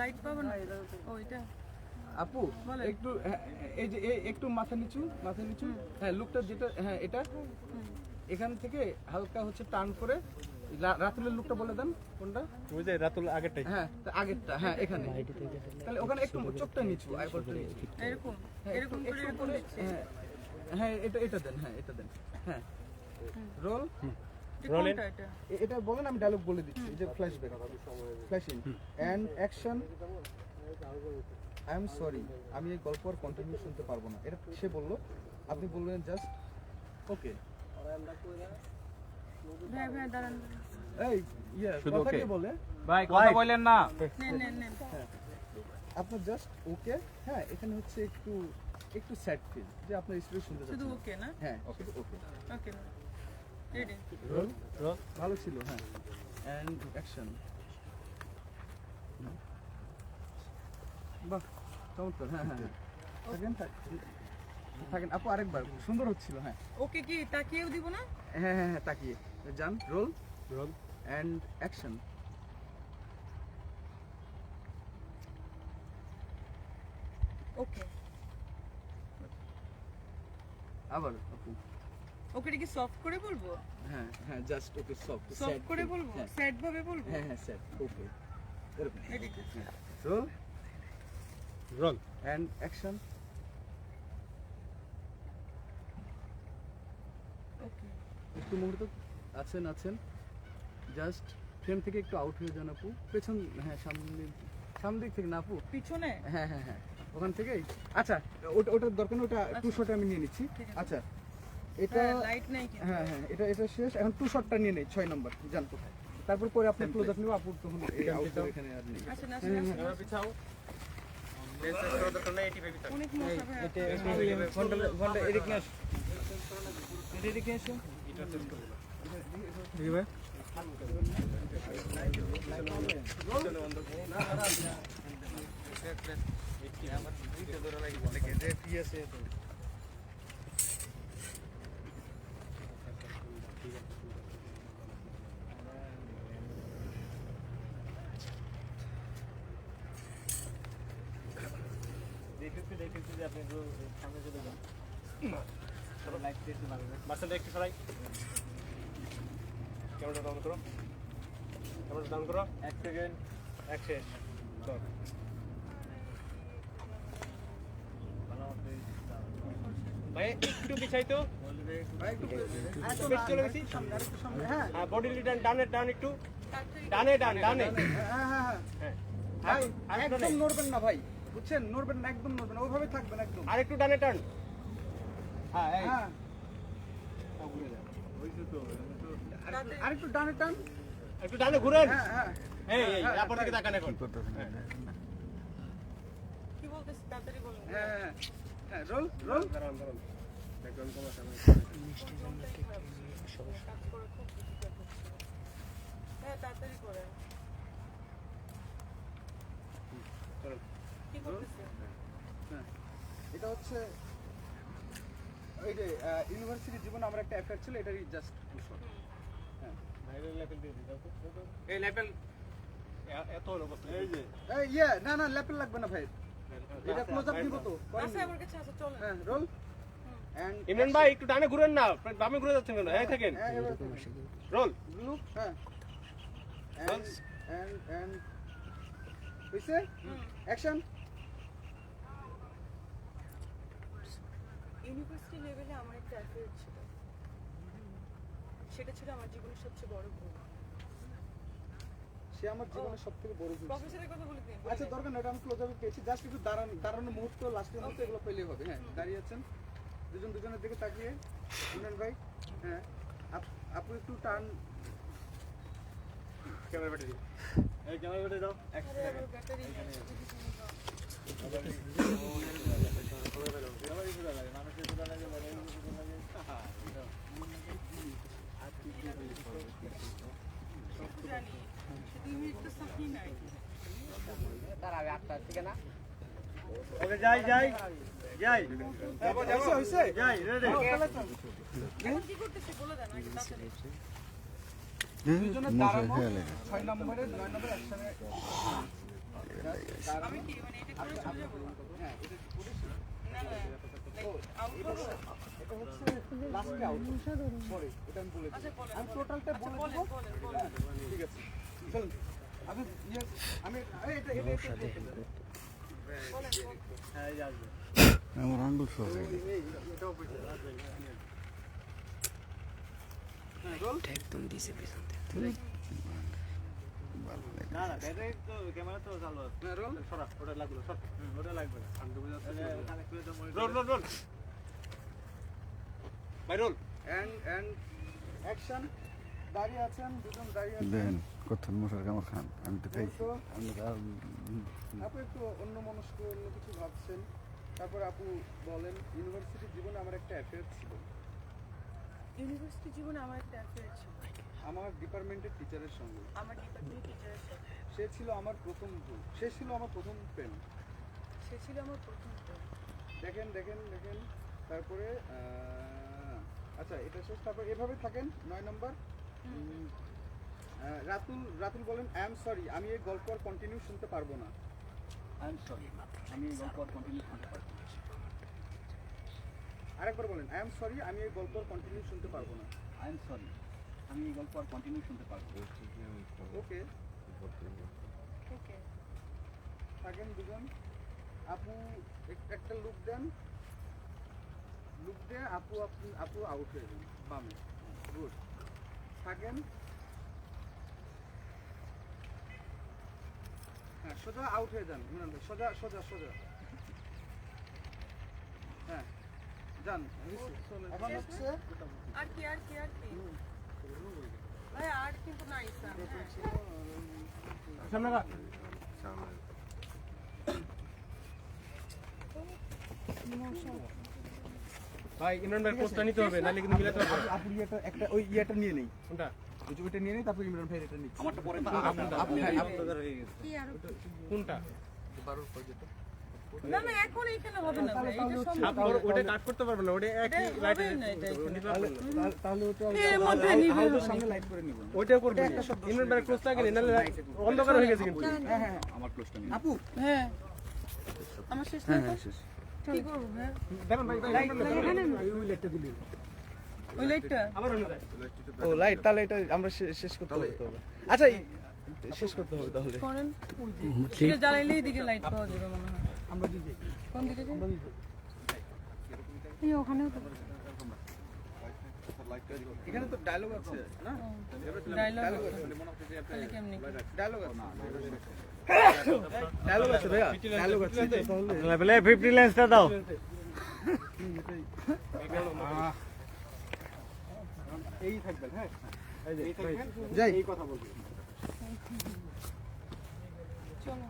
Light পাবো না? ওইটা আপু বলেন। একটু হ্যাঁ, এই যে একটু মাথা নিচু মাথা নিচু। হ্যাঁ লুকটা যেটা হ্যাঁ এটা। এখান থেকে হালকা হচ্ছে টার্ন করে রাতুলের লুকটা বলে দেন কোনটা? ওই যে রাতুল আগেরটাই। হ্যাঁ তা আগেরটা হ্যাঁ এখানে। তাহলে ওখানে একটু চোখটা নিচু আইবলটা নিচু। এরকম হ্যাঁ, এরকম করে হ্যাঁ হ্যাঁ এটা এটা দেন হ্যাঁ এটা দেন হ্যাঁ। রোল এটা? বলেন আমি ডায়লগ বলে দিচ্ছি। এই যে flashback flashing and action I am sorry আমি এই গল্প আর কন্টিনিউ শুনতে পারব না। এটা সে বলল আপনি বললেন জাস্ট ওকে। এই ইয়া কথা? বলে? ভাই কথা বললেন না। আপনার জাস্ট ওকে হ্যাঁ এখানে হচ্ছে একটু একটু স্যাড ফিল যে আপনার স্টোরি শুনতে শুধু ওকে না? হ্যাঁ ওকে ওকে ওকে ভালো ছিল হ্যাঁ। অ্যান্ড অ্যাকশন বাহ চমৎকার হ্যাঁ হ্যাঁ হ্যাঁ। থাকেন থাকেন। আপু আরেকবার সুন্দর হচ্ছিল হ্যাঁ। ওকে কি তাকিয়েও দিব না? হ্যাঁ হ্যাঁ হ্যাঁ তাকিয়ে। যান roll. Roll. And action okay আবার ওকে কি সফট করে বলব? হ্যাঁ হ্যাঁ জাস্ট ওকে সফট সফট করে বলব? হ্যাঁ। স্যাড ভাবে বলব? হ্যাঁ হ্যাঁ স্যার ওকে এরকম ready roll and action okay একটু মুহূর্ত আছেন আছেন। জাস্ট ফ্রেম থেকে একটু আউট হয়ে যান আপু। পেছন হ্যাঁ সামনে সামনের দিক থেকে না আপু? পিছনে? হ্যাঁ হ্যাঁ হ্যাঁ। ওখান থেকেই? আচ্ছা ওটা ওটার দরকার ওটা টু শট আমি নিয়ে নিচ্ছি। আচ্ছা। এটা লাইট নাই হ্যাঁ হ্যাঁ এটা এটা শেষ এখন টু শটটা নিয়ে নেই ছয় নম্বর জান কোথায় তারপর পরে আপনি ক্লোজ আপ নেব আপুর তখন এই আউটডোর এখানে আর নেই আসেন আসেন আসেন পিছাও অনেক মশা ভাই এটা ফোনটা ফোনটা এদিক নিয়ে মার্সেল একটু সরাই। ক্যামেরাটা ডাউন করো। ক্যামেরাটা ডাউন করো। এক সেকেন্ড এক শেষ। চল। ভাই একটু পিছাই তো। চলে গেছি হ্যাঁ। হ্যাঁ বডি ডান ডানে ডান একটু। ডানে ডান ডানে হ্যাঁ হ্যাঁ হ্যাঁ। একদম নড়বেন না ভাই। বুঝছেন? নড়বেন না একদম নড়বেন ওইভাবে থাকবেন একদম। আর একটু ডানে টান। হ্যাঁ এই। হ্যাঁ। আর একটু ডানে টান। একটু ডানে ঘুরেন। হ্যাঁ হ্যাঁ। এই এই আপনার দিকে তাকান এখন। কি বলতেছি তাড়াতাড়ি বলুন। হ্যাঁ হ্যাঁ হ্যাঁ। Roll roll. দাঁড়ান দাঁড়ান ব্যাকগ্রাউন্ড কমা সামনে। কাজ করে খুব হ্যাঁ তাড়াতাড়ি করে চলুন কি করতেছে হ্যাঁ এটা হচ্ছে ওই যে ইউনিভার্সিটি জীবনে আমার একটা অ্যাফেয়ার ছিল এটারই জাস্ট হ্যাঁ। লেভেল এই লেভেল এত হলো এই যে। এই ইয়ে না না ল্যাপেল লাগবে না ভাই। এটা ক্লোজ আপ দিব তো করেন আমার কাছে আছে চলেন। হ্যাঁ রোল। এন্ড ইমরান ভাই একটু ডানে ঘুরেন না বামে ঘুরে যাচ্ছেন কেন? এই থাকেন। হ্যাঁ রোল। লুক হ্যাঁ। এন্ড এন্ড এন্ড হইছে? অ্যাকশন ইউনিভার্সিটি লেভেলে আমার একটা অ্যাফেয়ার ছিল। সেটা ছিল আমার জীবনের সবচেয়ে বড় ভুল। সে আমার জীবনের সবথেকে বড় ভুল। প্রফেসরের কথা বলে দিন আচ্ছা দরকার না এটা আমি ক্লোজ আপে পেয়েছি। জাস্ট একটু দাঁড়ান দাঁড়ানোর মুহূর্ত লাস্টের মুহূর্তে এগুলো পেলেই হবে। হ্যাঁ দাঁড়িয়ে আছেন। দুজন দুজনের দিকে তাকিয়ে। ইমরান ভাই হ্যাঁ আপ- একটু টার্ন ক্যামেরা ব্যাটারি। এই ক্যামেরা ব্যাটারি দাও। এক আরে আমার ব্যাটারি জানি দুই মিনিট তো সাথী নাই ওকে যাই যাই যাই। হয়েছে হয়েছে যাই রেডি কি করতেছে বলে দেন আগে তাড়াতাড়ি দুজনের দাঁড়ানো ছয় নম্বরে নয় নম্বরে একসঙ্গে আমি কি মানে এটা করে চলে যাব হ্যাঁ এটা করে আচ্ছা আচ্ছা ইয়ে হ্যাঁ আমার আঙ্গুল সহ এটাও বুঝতে হ্যাঁ রোল না না ব্যাটারি তো ক্যামেরা তো চালু আছে। হ্যাঁ রোল? সরা ওটা লাগবে সর। ওটা লাগবে না। Roll roll roll. ভাই রোল। অ্যান্ড অ্যান্ড অ্যাকশন দাঁড়িয়ে আছেন দুজন দাঁড়িয়ে আছেন। দেন মশার কামড় খান? আমি তো খাইছি। আমি তো একটু অন্য মনস্ক অন্য কিছু ভাবছেন। তারপর আপু বলেন ইউনিভার্সিটি জীবনে আমার একটা অ্যাফেয়ার ছিল। ইউনিভার্সিটি জীবনে আমার একটা অ্যাফেয়ার ছিল। আমার ডিপার্টমেন্টের টিচারের সঙ্গে। আমার ডিপার্টমেন্ট টিচারের সাথে সে ছিল আমার প্রথম বউ। সে ছিল আমার প্রথম প্রেম সে ছিল আমার প্রথম প্রেম। দেখেন দেখেন দেখেন। তারপরে আচ্ছা এটা শেষ। তারপর এভাবে থাকেন? নয় নম্বর? রাতুল রাতুল বলেন আই এম সরি আমি এই গল্প আর কন্টিনিউ শুনতে পারব না। আই এম সরি আমি এই গল্প আর কন্টিনিউ করতে পারব না। আরেকবার বলেন আই এম সরি আমি এই গল্প কন্টিনিউ শুনতে পারব না। আই এম সরি আমি এই গল্প আর কন্টিনিউ শুনতে পারব। ওকে ওকে থাকেন দুজন। আপু এক- একটা লুক দেন। লুক দিয়ে আপু আপনি আপু আউট হয়ে যান বামে। গুড থাকেন। হ্যাঁ সোজা আউট হয়ে যান সোজা সোজা সোজা হ্যাঁ যান এখন হচ্ছে আর কি আর কি আর কি? ভাই আর কিন্তু নাই স্যার। সামনে রাখ। ভাই ইমরান ভাই পোস্টটা নিতে হবে নাহলে কিন্তু মিলাতে পারবে না। আপু ইয়েটা একটা ওই ইয়েটা নিয়ে নেই। কোনটা? ওই যে ওইটা নিয়ে নেই তারপর ইমরান ভাই এটা নিচ্ছে আমারটা পরে আপু হ্যাঁ কোনটা? বারোর পর যেটা না না এখন এখানে হবে না এটা সম্ভব ছাপ ওর- ওটা কাট করতে পারবে না ওটা একই এটা লাইটে হবে না, এটা এখানে। নিতে পারবে না। তাহলে- তাহলে ওটা এর মধ্যে নিবে। সামনে লাইট করে নিব ওইটাও করবে ইমরান ক্লোজ থাকে নাহলে অন্ধকার হয়ে গেছে কিন্তু। হ্যাঁ হ্যাঁ। আমার ক্লোজটা নিয়ে আপু। হ্যাঁ। আমার শেষ না তো? কি করব হ্যাঁ? দেখেন ভাই ভাই, ওই লাইটটা দিলি ওই লাইটটা আবার অন্য যায় ও লাইট তাহলে এটা আমরা শেষ করতে হবে আচ্ছা শেষ করতে হবে তাহলে। করেন। এটা জ্বালাইলে এদিকে লাইট পাওয়া যাবে মনে হয়। আমরা দিদি কোন দিকে যাই? এখানে তো ডায়লগ আছে না? ডায়লগ ডায়লগ আছে। আছে তাহলে কেমনি? ডায়লগ আছে। ডায়লগ আছে ভাইয়া। ডায়লগ আছে। তাহলে 50 লেন্সটা দাও। এই থাকবেন হ্যাঁ? এই থাকবেন? যাই। এই কথা বলবি চলো।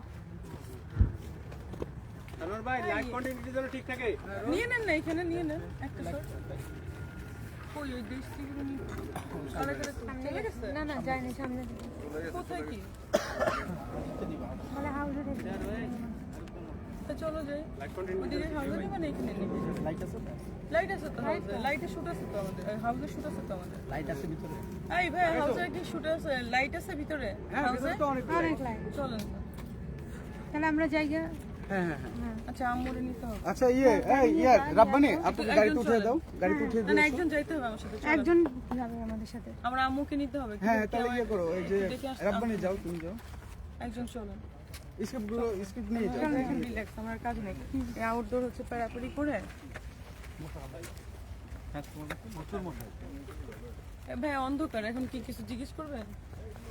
আনোয়ার ভাই লাইট কন্টিনিউটি যেন ঠিক থাকে। নিয়ে নেন না এখানে নিয়ে নেন একটা শট। কই ওই দেশ থেকে চলে গেছে? না না যায়নি সামনে। কোথায় কি? হাউসে চলো যাই। হাউসে নিবে না এখানে? নিবে লাইট আছে লাইট আছে তো লাইটে শুট আছে। তো আমাদের? হাউসে শুট আছে তো আমাদের? লাইট আছে ভিতরে। এই ভাই হাউসে কি শুট আছে? লাইট আছে ভিতরে? হ্যাঁ হাউসে ভিতরে তো অনেক অনেক লাইট চলেন। তাহলে আমরা জায়গা হ্যাঁ হ্যাঁ হ্যাঁ। আচ্ছা আম্মুরে নিতে হবে। আচ্ছা ইয়ে এই ইয়ে রাব্বানি আপনি গাড়িতে দাও গাড়িতে না একজন যাইতে হবে আমার সাথে একজন যাবে আমাদের সাথে। আমরা আম্মুকে নিতে হবে হ্যাঁ তাহলে ইয়ে করো এই যে রাব্বানি যাও তুমি যাও। একজন চলেন স্ক্রিপ্টগুলো স্ক্রিপ্ট নিয়ে যাও। এখন রিল্যাক্স আমার কাজ নেই। এই আউটডোর হচ্ছে প্যারাপারি করে। ভাই অন্ধকার এখন কি কিছু জিজ্ঞেস করবেন?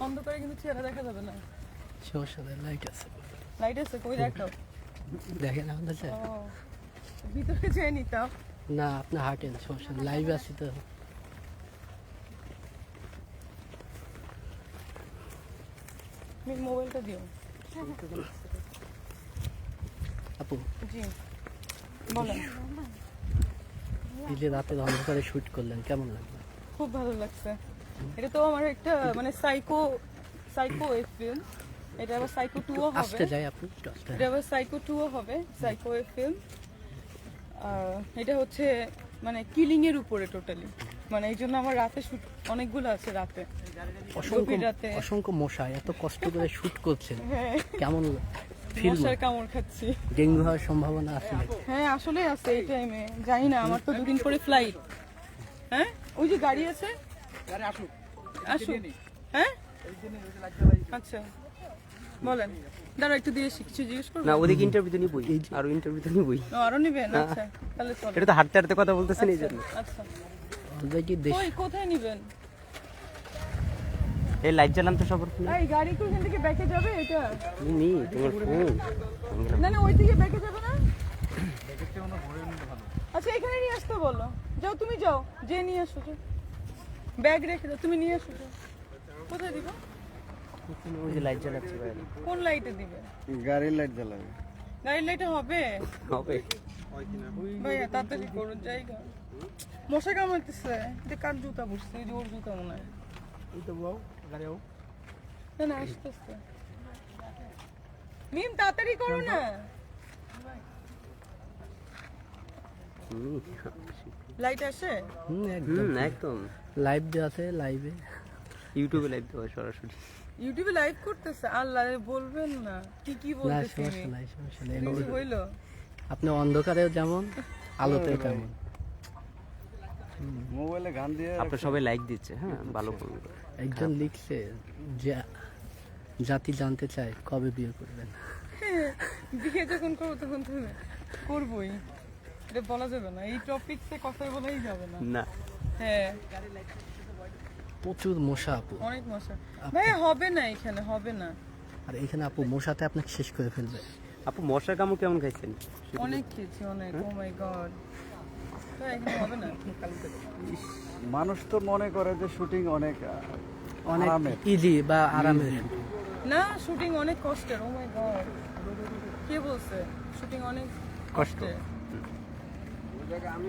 অন্ধকারে কিন্তু চেহারা দেখা যাবে না। সমস্যা লাইট আছে। লাইট আছে? কই দেখাও। দেখেন আমাদের ভিতরে যেয়ে নিতাম না আপনি হাঁটেন সমস্যা লাইভ আছি তো। মোবাইলটা দিও। আপু। জি। বলেন। যে রাতের অন্ধকারে শুট করলেন কেমন লাগল? খুব ভালো লাগছে। এটা তো আমার একটা মানে সাইকো সাইকো ফিল্ম এটা আবার সাইকো টুও হবে আসতে যাই আপনি এটা আবার সাইকো টুও হবে সাইকো ফিল্ম এটা হচ্ছে মানে কিলিং এর উপরে টোটালি মানে এই জন্য আমার রাতে শুট অনেকগুলো আছে রাতে। অসংখ্য রাতে। অসংখ্য মশা এত কষ্ট করে শুট করছেন। হ্যাঁ। কেমন ফিল্ম মশার কামড় খাচ্ছি। ডেঙ্গু হওয়ার সম্ভাবনা আছে হ্যাঁ আসলে আছে এই টাইমে জানি না আমার তো দুদিন পরে ফ্লাইট হ্যাঁ? ওই যে গাড়ি আছে? আরে আসুক। আসুক। হ্যাঁ? আচ্ছা। বলেন। দাঁড়া একটু দিয়ে জিজ্ঞেস করব? না ওদিকে ইন্টারভিউ তো নিবই আর ইন্টারভিউ তো নিবই। আরও নিবেন আচ্ছা তাহলে চলো। এটা তো হাঁটতে হাঁটতে কথা বলতেছেন এই জন্য। আচ্ছা। তোদের কি দেশ কই কোথায় নিবেন? এই লাইট জ্বালান তো সবার ফোনে। এই গাড়ি কি ওখান থেকে ব্যাকে যাবে এটা? নি তোমার ফোন না না ওই দিকে ব্যাকে যাবে না? আচ্ছা এখানে নিয়ে আসতে বলো। যাও তুমি যাও যে নিয়ে আসো যাও। ব্যাগ রেখে দাও তুমি নিয়ে আসো যাও। কোথায় দিবে? ওই যে লাইট জ্বালাচ্ছে বাইরে। কোন লাইটে দিবে? গাড়ির লাইট জ্বালাবে। গাড়ির লাইটে হবে? হবে। ভাইয়া তাড়াতাড়ি করুন জায়গা। মশা কামড়তেছে এটা কার জুতা বসছে এই যে ওর জুতা মনে হয়। না না আসতেছে। মিম তাড়াতাড়ি করো না। হুম, লাইট আসে? হুম একদম। হুম একদম। লাইভ দেওয়া আছে লাইভে ইউটিউবে লাইভ দেওয়া সরাসরি। ইউটিউবে লাইভ করতেছে আল্লাহ বলবেন না। কি কি বলতেছে হইল। আপনি অন্ধকারেও যেমন আলোতেও তেমন। মোবাইলে গান দিয়ে আপনার সবাই লাইক দিচ্ছে হ্যাঁ ভালো করুন একজন লিখছে যে জাতি জানতে চায় কবে বিয়ে করবেন। বিয়ে যখন করব তখন তুমি করবোই। এটা বলা যাবে না এই টপিকসে কথাই বলাই যাবে না। না। হ্যাঁ। প্রচুর মশা আপু। অনেক মশা। ভাই হবে না এখানে হবে না। আর এখানে আপু মশাতে আপনাকে শেষ করে ফেলবে। আপু মশার কামড় কেমন খাইছেন? অনেক খেয়েছি অনেক। ও মাই গড এখানে হবে না? মানুষ তো মনে করে যে শুটিং অনেক অনেক। ইজি বা আরামের। না শুটিং অনেক কষ্টের ও মাই গড কে বলছে? শুটিং অনেক দাও। আমি